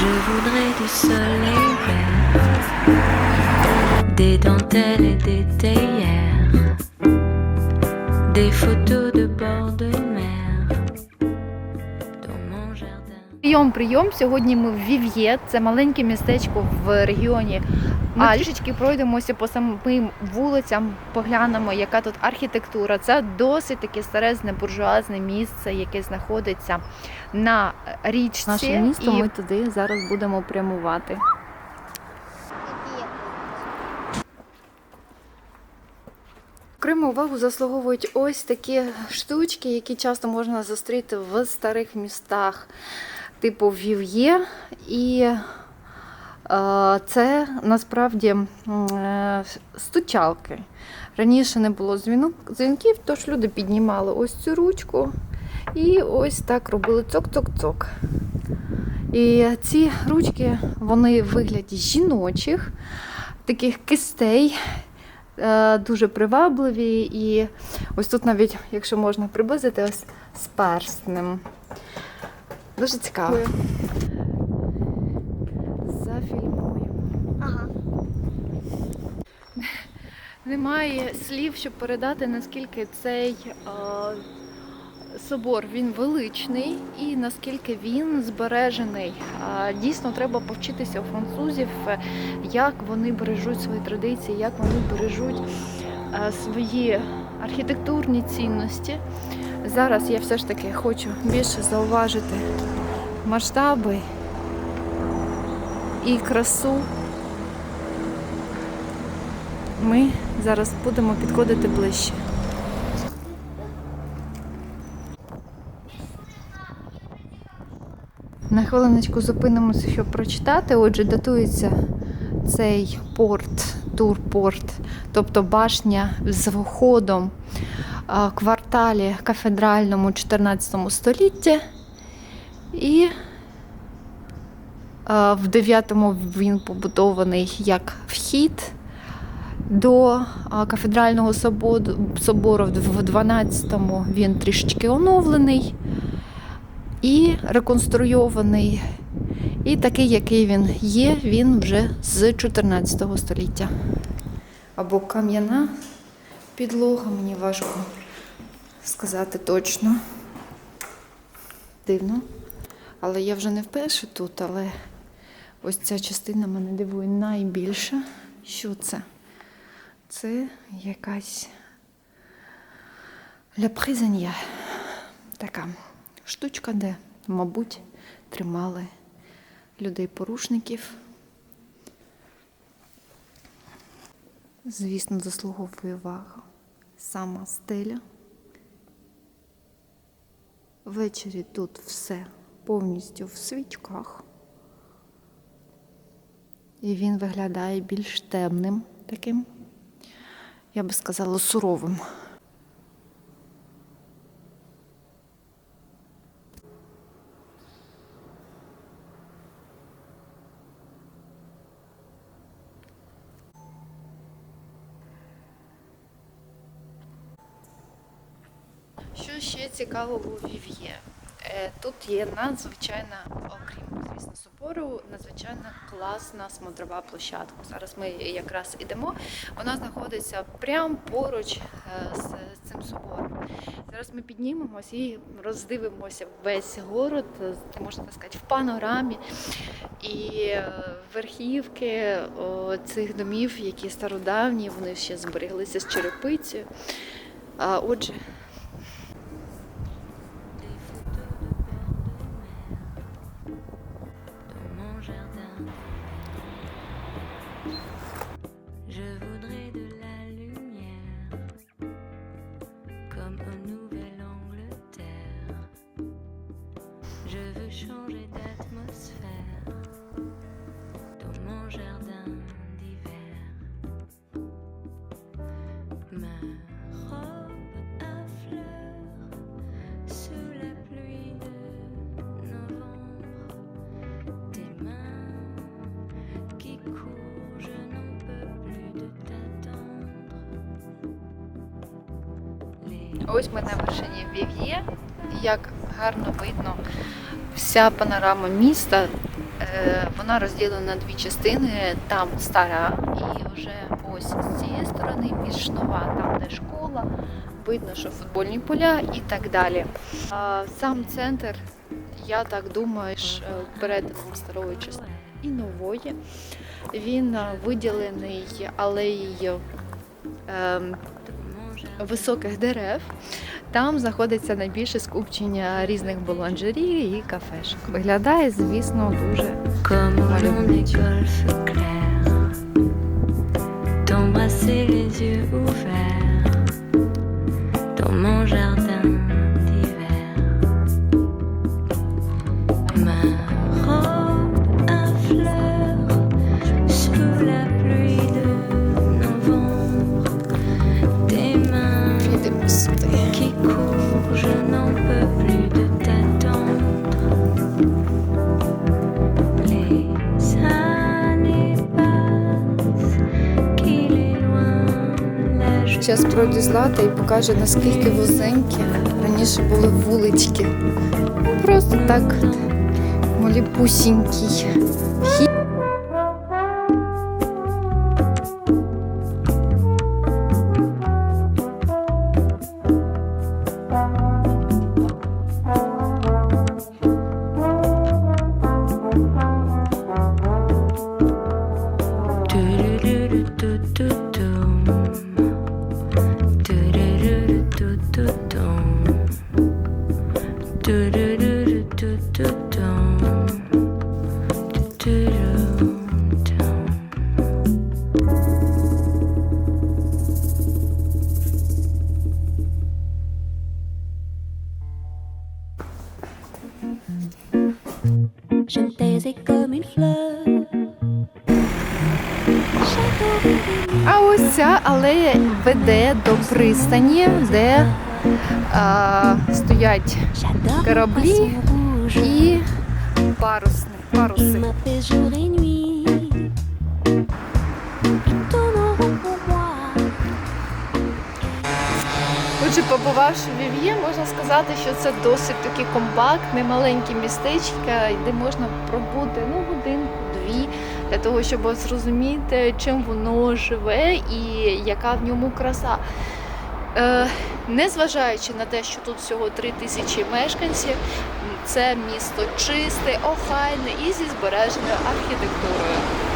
Je voudrais du soleil vert, des dentelles et des théières, des photos de bord de mer dans mon jardin. Прийом, прийом. Сьогодні ми в Вів'є. Це маленьке містечко в регіоні. Ми трішечки пройдемося по самим вулицям, поглянемо, яка тут архітектура. Це досить таке старезне буржуазне місце, яке знаходиться на річці. Наше місто, І ми туди зараз будемо прямувати. Окрему увагу заслуговують ось такі штучки, які часто можна зустріти в старих містах, типу Вів'є. І це насправді е, стучалки. Раніше не було дзвінків, тож люди піднімали ось цю ручку і ось так робили цок-цок-цок. І ці ручки вони в вигляді жіночих, таких кистей, е, дуже привабливі. І ось тут навіть, якщо можна приблизити, ось з перстнем. Дуже цікаво. Немає слів, щоб передати, наскільки цей е, собор він величний і наскільки він збережений. Е, дійсно, треба повчитися у французів, е, як вони бережуть свої традиції, як вони бережуть е, свої архітектурні цінності. Зараз я все ж таки хочу більше зауважити масштаби і красу. Ми зараз будемо підходити ближче. На хвилиночку зупинимося, щоб прочитати. Отже, датується цей порт, турпорт, тобто башня з входом кварталі кафедральному 14 столітті. І в 9-му він побудований як вхід до кафедрального собору, в 12-му він трішечки оновлений і реконструйований. І такий, який він є, він вже з 14 століття. Або кам'яна підлога, мені важко сказати точно. Дивно. Але я вже не вперше тут, але ось ця частина мене дивує найбільше. Що це? Це якась Prisonnière. Така штучка, де, мабуть, тримали людей-порушників. Звісно, заслуговує увагу сама стеля. Ввечері тут все повністю в свічках. І він виглядає більш темним таким, я би сказала, суровим. Що ще цікавого у Вів'є? Е, Тут є надзвичайна, окрім звісно, собору, надзвичайна класна смотрова площадка. Зараз ми якраз ідемо. Вона знаходиться прямо поруч е, з цим собором. Зараз ми піднімемось і роздивимося весь город, е, можна сказати, в панорамі. І верхівки цих домів, які стародавні, вони ще збереглися з черепицею. Отже, Ось ми на вершині Вів'є. Як гарно видно вся панорама міста. Е, Вона розділена на дві частини. Там стара, і вже ось з цієї сторони більш нова, там де школа, видно, що футбольні поля і так далі. Сам центр, я так думаю, е, старої частини і нової. Він е, виділений алеєю ем, високих дерев. Там знаходиться найбільше скупчення різних буланжерій і кафешок. Виглядає, звісно, дуже Comme uma sede. Зараз пройду злата і покаже, наскільки вузенькі раніше були вулички. Просто так маліпусінький. А ось ця алея веде до пристані, де а, стоять rouges. і парусни, паруси. Отже, побувавши в Вів'є, можна сказати, що це досить таке компактне, маленьке містечко, де можна пробути ну, годинку-дві для того, щоб зрозуміти, чим воно живе і яка в ньому краса. Е, незважаючи на те, що тут всього три тисячі мешканців, це місто чисте, охайне і зі збереженою архітектурою.